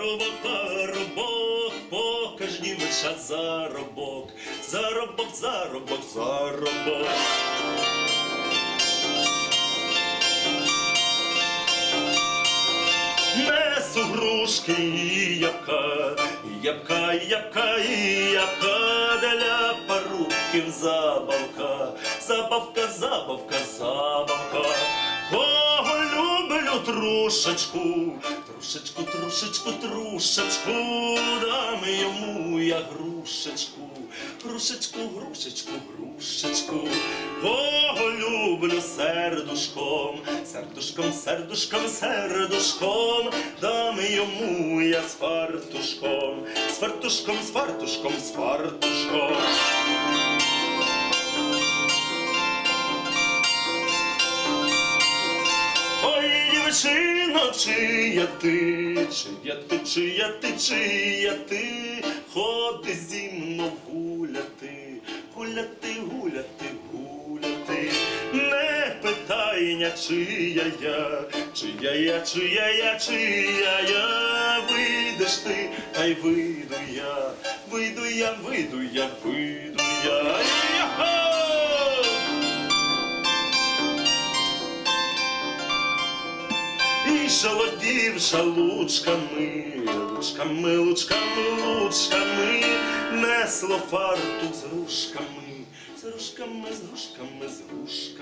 Парубок, парубок, покаж дівча заробок, заробок, заробок, заробок. Несу грушки і ябка, і ябка, і для парубків забавка, забавка, забавка, забавка. Кого люблю трушечку, трушечку, трушечку, трушечку, дам йому я грушечку, грушечку, грушечку, грушечку. Кого люблю сердушком, сердушком, сердушком, сердушком, дам йому я з фартушком, з фартушком, з фартушком, з фартушком. Ой, дівчино, чия ти, чия ти, чия ти, чия ти, ходи зі мною гуляти, гуляти, гуляти, гуляти, не питайня, чия я, чия я, чия я, чия я, вийдеш ти, та й вийду я, вийду я, вийду я, вийду я. Шалодівша лучками, лучками, лучками, лучками, несло фартук з грушками, з грушками, з грушками, з грушками.